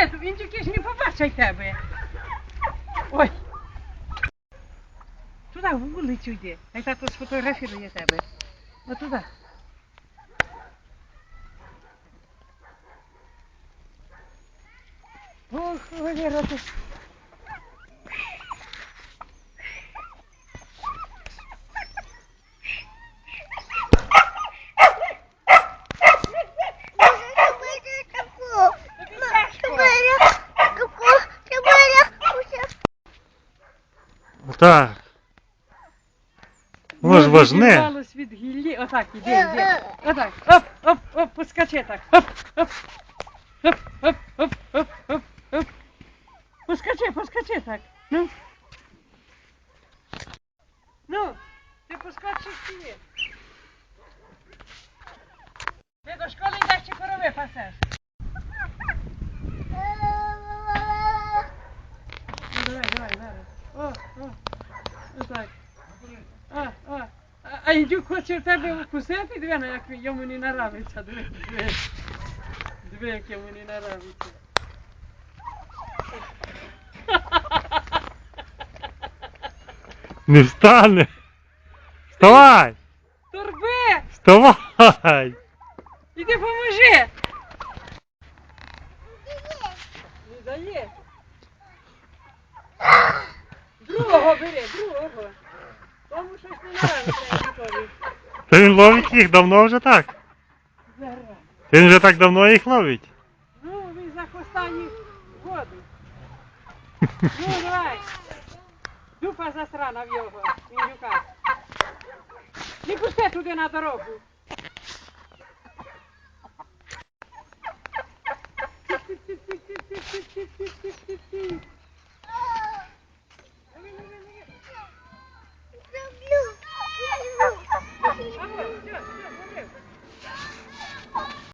ні, він тільки ж не побачить тебе. Ой. Туди, в вулицю йди. Хай тато сфотографірує тебе. От туди. Ох, Валера, ти. Так. Воно ж Ну, важне. відірвалось від гіллі. Отак, іди, іди. Отак. Оп, оп, оп, поскочи так. Оп, оп. Оп, оп, оп, оп, оп, оп. Поскочи, поскочи так. Ну. Ну, ти поскочиш чи ні? Ти до школи йдеш чи корови пасеш? Ну, давай, давай, зараз. О, о. Отак. А, а, а, а індюк хоче в тебе укусити, диви, на як йому не наравиться, диви, диви. Диви, як йому не наравиться. Не встане. Вставай! Торби! Вставай! Іди поможи! Не дає. Другого бери, другого. Тому щось не наравиться Індюкові. Та він ловить їх давно вже так. Зараз. Він вже так давно їх ловить. Ну, він за хвоста їх в воду. Ну, давай. Дупа засрана в його, індюка. Не пусти туди на дорогу.